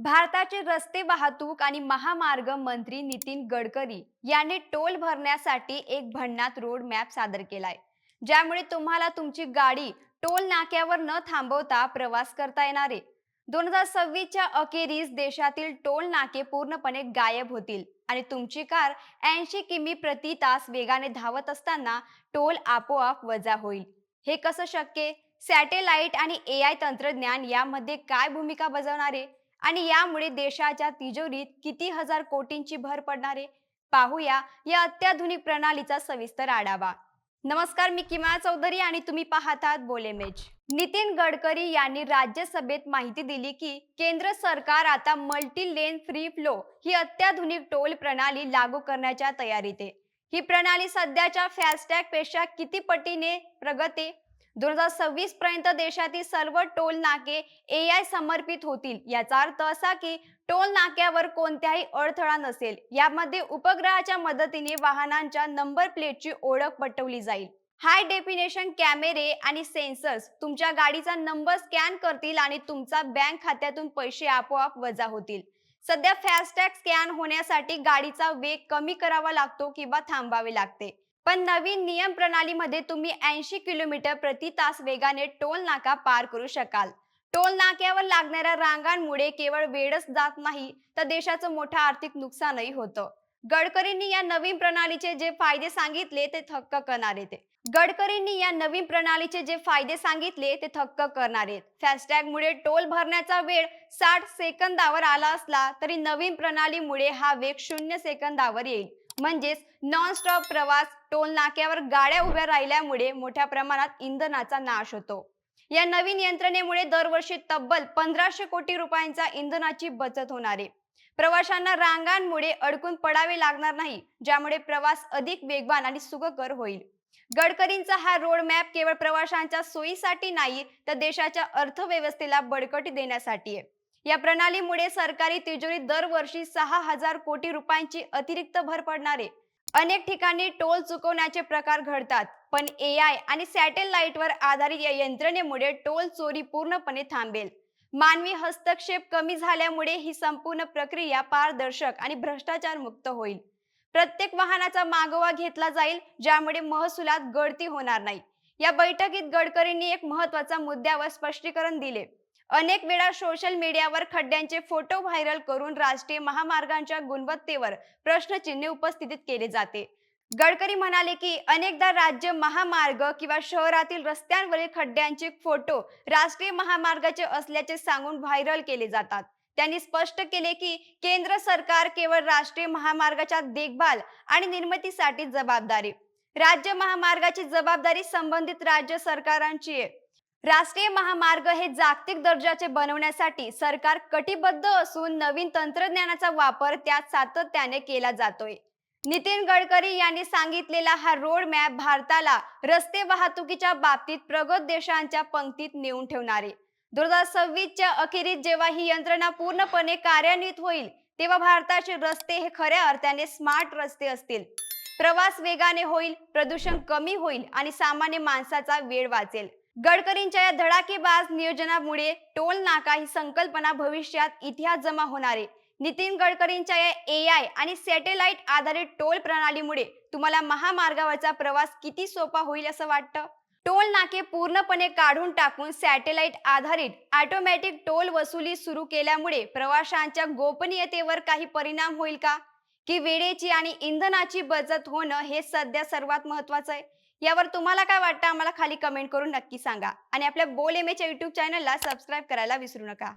भारताचे रस्ते वाहतूक आणि महामार्ग मंत्री नितीन गडकरी यांनी टोल भरण्यासाठी एक भन्नाट रोड मॅप सादर केलाय. ज्यामुळे तुम्हाला तुमची गाडी टोल नाक्यावर न थांबवता प्रवास करता येणार. आहे दोन हजार सव्वीसच्या अखेरीस देशातील टोल नाके पूर्णपणे गायब होतील आणि तुमची कार ऐंशी किमी प्रति तास वेगाने धावत असताना टोल आपोआप वजा होईल. हे कसं शक्य? सॅटेलाइट आणि ए आय तंत्रज्ञान यामध्ये काय भूमिका बजावणार? आहे आणि यामुळे देशाच्या तिजोरीत किती हजार कोटींची भर पडणार आहे? पाहूया या अत्याधुनिक प्रणालीचा सविस्तर आढावा. नमस्कार मी किमा चौधरी आणि तुम्ही पाहतात बोलेमेज नितीन गडकरी यांनी राज्यसभेत माहिती दिली की केंद्र सरकार आता मल्टी लेन फ्री फ्लो ही अत्याधुनिक टोल प्रणाली लागू करण्याच्या तयारीत आहे. ही प्रणाली सध्याच्या फॅस्टॅगपेक्षा किती पटीने प्रगती दोन हजार सव्वीस पर्यंत देशातील सर्व टोल नाके ए आय समर्पित होतील. याचा अर्थ असा की टोल नाक्यावर कोणत्याही अडथळा नसेल. यामध्ये उपग्रहाच्या मदतीने वाहनांच्या नंबर प्लेटची ओळख पटवली जाईल. हाय डेफिनेशन कॅमेरे आणि सेन्सर्स तुमच्या गाडीचा नंबर स्कॅन करतील आणि तुमचा बँक खात्यातून पैसे आपोआप वजा होतील. सध्या फॅस्टॅग स्कॅन होण्यासाठी गाडीचा वेग कमी करावा लागतो किंवा थांबावे लागते. पण नवीन नियम प्रणालीमध्ये तुम्ही ऐंशी किलोमीटर प्रति तास वेगाने टोल नाका पार करू शकाल. टोल नाक्यावर लागणाऱ्या रांगांमुळे केवळ वेळच जात नाही तर देशाचं मोठं आर्थिक नुकसानही होतं. गडकरींनी या नवीन प्रणालीचे जे फायदे सांगितले ते थक्क करणार ते. गडकरींनी या नवीन प्रणालीचे जे फायदे सांगितले ते थक्क करणार. आहेत फॅस्टॅग मुळे टोल भरण्याचा वेळ साठ सेकंदावर आला असला तरी नवीन प्रणालीमुळे हा वेग शून्य सेकंदावर येईल. म्हणजेच नॉन स्टॉप प्रवास टोल नाक्यावर गाड्या उभ्या राहिल्यामुळे मोठ्या प्रमाणात इंधनाचा नाश होतो. या नवीन यंत्रणेमुळे दरवर्षी तब्बल पंधराशे कोटी रुपयांचा इंधनाची बचत होणार आहे. प्रवाशांना रांगांमुळे अडकून पडावे लागणार नाही ज्यामुळे प्रवास अधिक वेगवान आणि सुखकर होईल. गडकरींचा हा रोड मॅप केवळ प्रवाशांच्या सोयीसाठी नाही तर देशाच्या अर्थव्यवस्थेला बळकटी देण्यासाठी आहे. या प्रणालीमुळे सरकारी तिजोरीत दरवर्षी सहा हजार कोटी रुपयांची अतिरिक्त भर पडणारे अनेक ठिकाणी टोल चुकवण्याचे प्रकार घडतात पण ए आय आणि सॅटेलाइटवर आधारित या यंत्रणेमुळे टोल चोरी पूर्णपणे थांबेल. मानवी हस्तक्षेप कमी झाल्यामुळे ही संपूर्ण प्रक्रिया पारदर्शक आणि भ्रष्टाचार मुक्त होईल. प्रत्येक वाहनाचा मागोवा घेतला जाईल ज्यामुळे महसुलात गळती होणार नाही. या बैठकीत गडकरींनी एक महत्त्वाचा मुद्द्यावर स्पष्टीकरण दिले. अनेक वेळा सोशल मीडियावर खड्ड्यांचे फोटो व्हायरल करून राष्ट्रीय महामार्गांच्या गुणवत्तेवर प्रश्नचिन्ह उपस्थित केले जाते. गडकरी म्हणाले की अनेकदा राज्य महामार्ग किंवा शहरातील रस्त्यांवरील खड्ड्यांचे फोटो राष्ट्रीय महामार्गाचे असल्याचे सांगून व्हायरल केले जातात. त्यांनी स्पष्ट केले की केंद्र सरकार केवळ राष्ट्रीय महामार्गाच्या देखभाल आणि निर्मितीसाठी जबाबदारी. राज्य महामार्गाची जबाबदारी संबंधित राज्य सरकारांची आहे. राष्ट्रीय महामार्ग हे जागतिक दर्जाचे बनवण्यासाठी सरकार कटिबद्ध असून नवीन तंत्रज्ञानाचा वापर त्यात सातत्याने केला जातोय. नितीन गडकरी यांनी सांगितलेला हा रोड मॅप भारताला रस्ते वाहतुकीच्या बाबतीत प्रगत देशांच्या पंक्तीत नेऊन ठेवणारे. दोन हजार सव्वीसच्या अखेरीत जेव्हा ही यंत्रणा पूर्णपणे कार्यान्वित होईल तेव्हा भारताचे रस्ते हे खऱ्या अर्थाने स्मार्ट रस्ते असतील. प्रवास वेगाने होईल प्रदूषण कमी होईल आणि सामान्य माणसाचा वेळ वाचेल. गडकरींच्या या धडाकेबाज नियोजनामुळे टोल नाका ही संकल्पना भविष्यात इतिहास जमा होणार आहे. नितीन गडकरींच्या या ए आय आणि सॅटेलाइट आधारित टोल प्रणालीमुळे तुम्हाला महामार्गावरचा प्रवास किती सोपा होईल असं वाटतं? टोल नाके पूर्णपणे काढून टाकून सॅटेलाइट आधारित ऑटोमॅटिक टोल वसुली सुरू केल्यामुळे प्रवाशांच्या गोपनीयतेवर काही परिणाम होईल का? की वेळेची आणि इंधनाची बचत होणं हे सध्या सर्वात महत्वाचं आहे. यावर तुम्हाला काय वाटतं? आम्हाला खाली कमेंट करून नक्की सांगा. आणि आपल्या बोल एम एच्या युट्यूब चॅनलला सबस्क्राईब करायला विसरू नका.